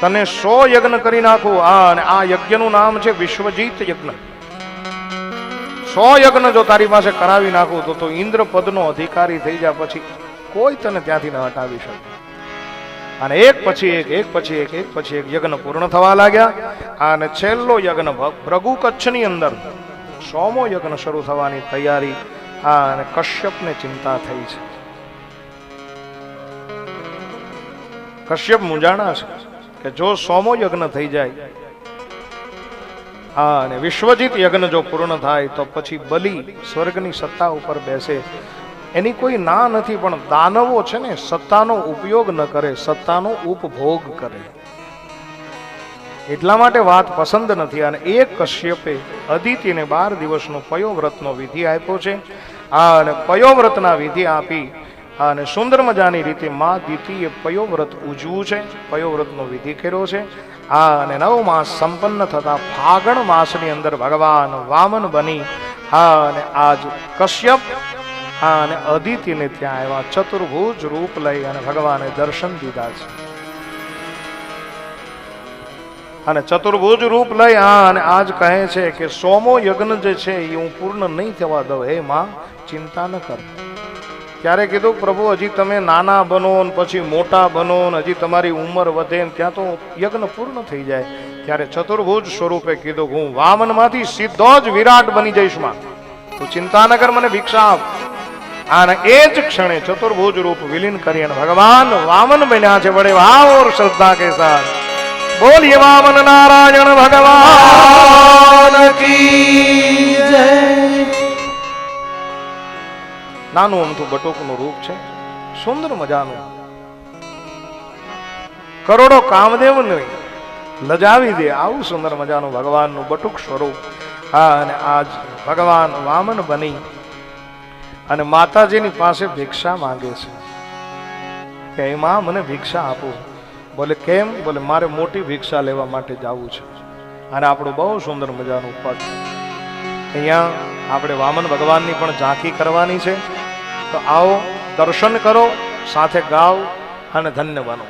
તને સો યજ્ઞ કરી નાખું? આ અને આ યજ્ઞનું નામ છે વિશ્વજીત યજ્ઞ. સો યજ્ઞ જો તારી પાસે કરાવી નાખું તો તું ઇન્દ્ર પદનો અધિકારી થઈ જા પછી કોઈ તને ત્યાંથી ન હટાવી શકે. અને એક પછી એક એક પછી એક એક પછી એક યજ્ઞ પૂર્ણ થવા લાગ્યા. અને છેલ્લો યજ્ઞ ભ્રગુ કચ્છની અંદર સોમો યજ્ઞ શરૂ થવાની તૈયારી. આ અને કશ્યપને ચિંતા થઈ છે. કશ્યપ મુંજાણા છે. કે જો સોમો યજ્ઞ થઈ જાય, હા, અને વિશ્વજીત યજ્ઞ જો પૂર્ણ થાય, તો પછી બલિ સ્વર્ગની સત્તા ઉપર બેસે. એની કોઈ ના નથી, પણ દાનવો છે ને, સત્તાનો ઉપયોગ ન કરે, સત્તાનો ઉપભોગ કરે. એટલા માટે વાત પસંદ નથી. અને એ કશ્યપે અદિતિને બાર દિવસનો પયોવ્રતનો વિધિ આપ્યો છે. આ અને પયોવ્રતના વિધિ આપી અને સુંદર મજાની રીતે મા દીતીએ પયોવ્રત ઉજવું છે. પયોવ્રતનો વિધિ કર્યો છે. હા અને નવ માસ સંપન્ન થતા ફાગણ માસની અંદર ભગવાન વામન બની. હા અને આજ કશ્યપ હા અને અદિતિને ત્યાં આવ્યા ચતુર્ભુજ રૂપ લઈ અને ભગવાને દર્શન દીધા છે. અને ચતુર્ભુજ રૂપ લઈ હા અને આજ કહે છે કે સોમો યજ્ઞ જે છે એ હું પૂર્ણ નહીં થવા દઉં. હે માં, ચિંતા ન કર. ત્યારે કીધું, પ્રભુ, હજી તમે નાના બનો ને પછી મોટા બનો ને હજી તમારી ઉંમર વધે ને ત્યાં તો યજ્ઞ પૂર્ણ થઈ જાય. ત્યારે ચતુર્ભુજ સ્વરૂપે કીધું, હું વામનમાંથી સીધો જ વિરાટ બની જઈશમાં. તું ચિંતા ન કર મને ભિક્ષા આપ. અને એ જ ક્ષણે ચતુર્ભુજ રૂપ વિલીન કરી અને ભગવાન વામન બન્યા છે વડે વાવ શ્રદ્ધા કે સાથ. બોલીએ વામન નારાયણ ભગવાન નાનું અમથું બટુકનું રૂપ છે. સુંદર મજાનું. કરોડો કામદેવ નહીં લજાવી દે આવું સુંદર મજાનું ભગવાનનું બટુક સ્વરૂપ. હા, અને આજ ભગવાન વામન બની અને માતાજીની પાસે ભિક્ષા માંગે છે. કે એમાં મને ભિક્ષા આપો. બોલે, કેમ? બોલે, મારે મોટી ભિક્ષા લેવા માટે જવું છે. અને આપણું બહુ સુંદર મજાનું પદ. અહીંયા આપણે વામન ભગવાનની પણ ઝાંખી કરવાની છે. તો આવો દર્શન કરો સાથે ગાઓ અને ધન્ય બનો.